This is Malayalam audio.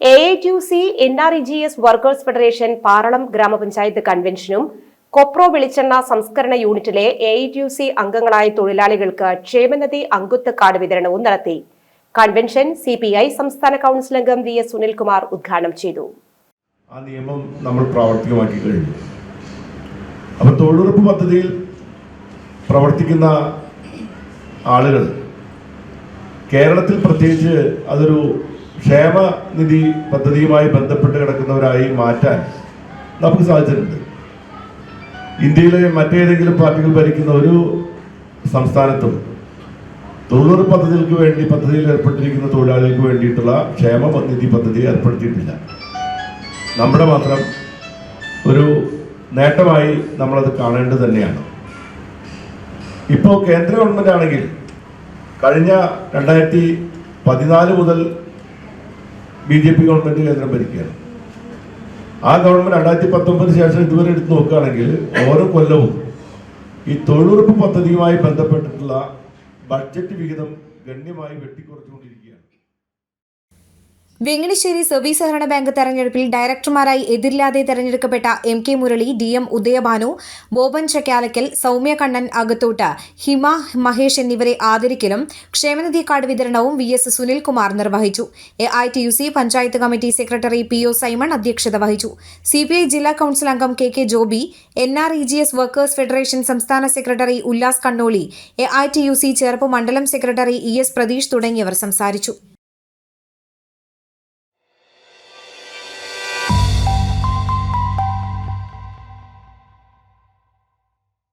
A I T C N R E G S workers federation Paralam ഗ്രാമപഞ്ചായത്ത് കൺവെൻഷനും കൊപ്രോ വെളിച്ചെണ്ണ സംസ്കരണ യൂണിറ്റിലെ എ ഐ സി അംഗങ്ങളായ തൊഴിലാളികൾക്ക് ക്ഷേമനദി അംഗത്വ കാർഡ് വിതരണവും നടത്തി. കൺവെൻഷൻ സി പി ഐ സംസ്ഥാന കൗൺസിൽ അംഗം വി എസ് സുനിൽകുമാർ ഉദ്ഘാടനം ചെയ്തു. ആ നിയമം നമ്മൾ പ്രാവർത്തികമാക്കി കഴിഞ്ഞു അപ്പോൾ തൊഴിലുറപ്പ് പദ്ധതിയിൽ പ്രവർത്തിക്കുന്ന ആളുകൾ കേരളത്തിൽ പ്രത്യേകിച്ച് അതൊരു ക്ഷേമനിധി പദ്ധതിയുമായി ബന്ധപ്പെട്ട് കിടക്കുന്നവരായി മാറ്റാൻ നമുക്ക് സാധിച്ചിട്ടുണ്ട്. ഇന്ത്യയിലെ മറ്റേതെങ്കിലും പാർട്ടികൾ ഭരിക്കുന്ന ഒരു സംസ്ഥാനത്തും തൊഴിലുറപ്പ് പദ്ധതികൾക്ക് വേണ്ടി പദ്ധതിയിൽ ഏർപ്പെട്ടിരിക്കുന്ന തൊഴിലാളികൾക്ക് വേണ്ടിയിട്ടുള്ള ക്ഷേമ നിധി പദ്ധതി ഏർപ്പെടുത്തിയിട്ടില്ല. നമ്മുടെ മാത്രം ഒരു നേട്ടമായി നമ്മളത് കാണേണ്ടത് തന്നെയാണ്. ഇപ്പോൾ കേന്ദ്ര ഗവൺമെന്റ് ആണെങ്കിൽ കഴിഞ്ഞ രണ്ടായിരത്തി പതിനാല് മുതൽ ബി ജെ പി ഗവൺമെന്റ് കേന്ദ്രം ഭരിക്കുകയാണ്. ആ ഗവൺമെന്റ് രണ്ടായിരത്തി പത്തൊമ്പതിന് ശേഷം ഇതുവരെ എടുത്ത് നോക്കുകയാണെങ്കിൽ ഓരോ കൊല്ലവും ഈ തൊഴിലുറപ്പ് പദ്ധതിയുമായി ബന്ധപ്പെട്ടിട്ടുള്ള ബഡ്ജറ്റ് വിഹിതം ഗണ്യമായി വെട്ടിക്കുറച്ചുകൊണ്ടിരിക്കുകയാണ്. വെങ്ങണിശ്ശേരി സർവീസ് സഹകരണ ബാങ്ക് തെരഞ്ഞെടുപ്പിൽ ഡയറക്ടർമാരായി എതിരില്ലാതെ തെരഞ്ഞെടുക്കപ്പെട്ട M K Murali D M Udayabhanu Boban Chakkalakkal Soumya Kannan അകത്തോട്ട് ഹിമ മഹേഷ് എന്നിവരെ ആദരിക്കലും ക്ഷേമനിധി കാർഡ് വിതരണവും വി എസ് സുനിൽകുമാർ നിർവഹിച്ചു. A I T U C panchayat committee secretary P O Simon അധ്യക്ഷത വഹിച്ചു. സി പി ഐ ജില്ലാ കൌൺസിൽ അംഗം K K Joby N R E G S workers federation സംസ്ഥാന secretary Ullas Kannoli A I T U C Cherpu മണ്ഡലം സെക്രട്ടറി ഇ എസ് പ്രതീഷ് തുടങ്ങിയവർ സംസാരിച്ചു.